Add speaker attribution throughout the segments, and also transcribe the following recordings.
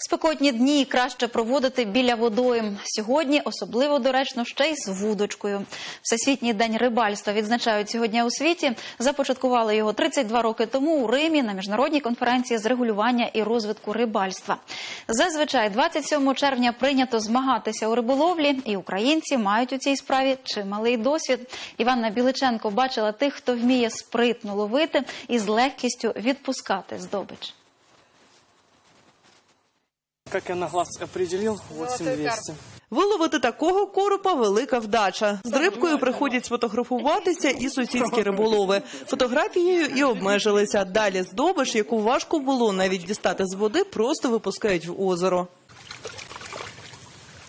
Speaker 1: Спекотні дні краще проводити біля водойм. Сьогодні особливо доречно ще й з вудочкою. Всесвітній день рибальства відзначають сьогодні у світі. Започаткували його 32 роки тому у Римі на міжнародній конференції з регулювання і розвитку рибальства. Зазвичай 27 червня прийнято змагатися у риболовлі, і українці мають у цій справі чималий досвід. Іванна Біличенко бачила тих, хто вміє спритно ловити і з легкістю відпускати здобич.
Speaker 2: Как я на глаз определил, 8200.
Speaker 3: Виловити такого коропа велика вдача. З рибкою приходять сфотографуватися і сусідські риболови. Фотографією і обмежилися. Далі здобич, яку важко було навіть дістати з води, просто випускають в озеро.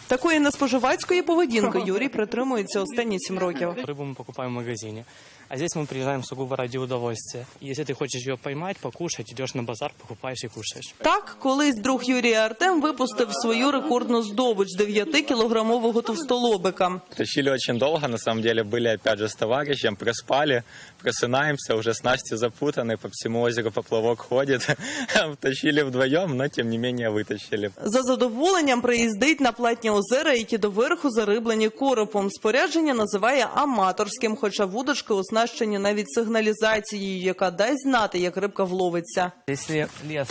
Speaker 3: Такої неспоживацької поведінки Юрій притримується останні сім років.
Speaker 2: Рыбу мы покупаем в магазине. А здесь мы приезжаем сугубо ради удовольствия. И Если ты хочешь ее поймать, покушать, идешь на базар, покупаешь и кушаешь.
Speaker 3: Так, колись друг Юрія Артем випустив свою рекордну здобич 9-кілограмового товстолобика.
Speaker 4: Тащили очень долго, на самом деле были опять же с товарищем, проспали, просынаемся, уже снасти запутаны, по всему озеру поплавок ходит. Тащили вдвоем, но тем не менее вытащили.
Speaker 3: За задоволенням приїздить на платні озера, які доверху зариблені коропом. Спорядження називає аматорським, хоча вудочки оснащені навіть сигналізацією, яка дасть знати, як рибка вловиться.
Speaker 2: Если лес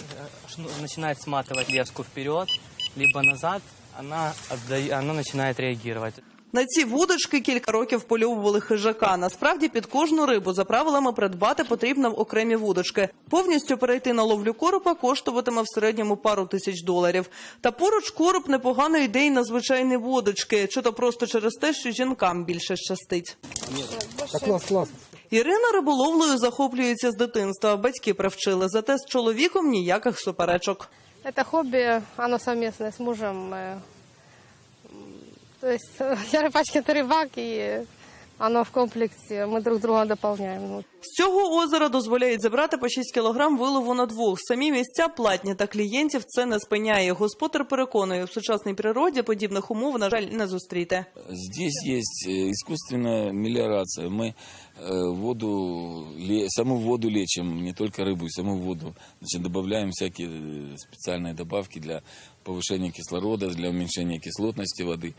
Speaker 2: починає начинает сматывать леску вперед, либо назад, вона, отдає- она начинает реагировать.
Speaker 3: На ці вудочки кілька років польовували хижака. Насправді під кожну рибу за правилами придбати потрібно в окремі вудочки. Повністю перейти на ловлю коропа коштуватиме в середньому пару тисяч доларів. Та поруч короб непогано йде й на звичайні вудочки, чи то просто через те, що жінкам більше щастить. Ірина риболовлею захоплюється з дитинства. Батьки привчили, зате з чоловіком ніяких суперечок.
Speaker 5: Это хобби, оно совместное с мужем. э, м, То есть э, я рыбачка, ты рыбак, и оно в комплексе, мы друг друга дополняем. Ну,
Speaker 3: З цього озера дозволяють забрати по 6 кілограм вилову на двох. Самі місця платні, та клієнтів це не спиняє. Господар переконує, в сучасній природі подібних умов, на жаль, не зустріти.
Speaker 6: Здесь есть э, искусственная мелиорация. Мы э, воду, ле- саму воду лечим, не только рыбу, и саму воду. Значит, добавляем всякие э, специальные добавки для повышения кислорода, для уменьшения кислотности воды,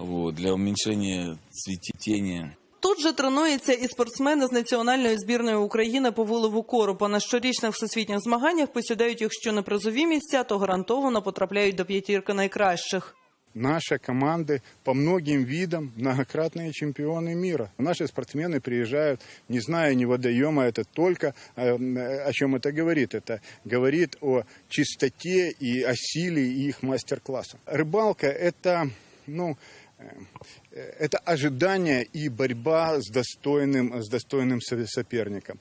Speaker 6: вот, для уменьшения цветения.
Speaker 3: Тут же тренуються і спортсмени з національної збірної України по вилову коропа. На щорічних всесвітніх змаганнях посідають їх що не призові місця, то гарантовано потрапляють до п'ятірки найкращих.
Speaker 7: Наши команды по многим видам многократные чемпионы мира. Наши спортсмены приезжают, не зная ни водоема, это только э, э, о чем это говорит. Это говорит о чистоте и о силе их мастер-класса. Рыбалка это, ну, э, это ожидание и борьба с достойным, с достойным со- соперником.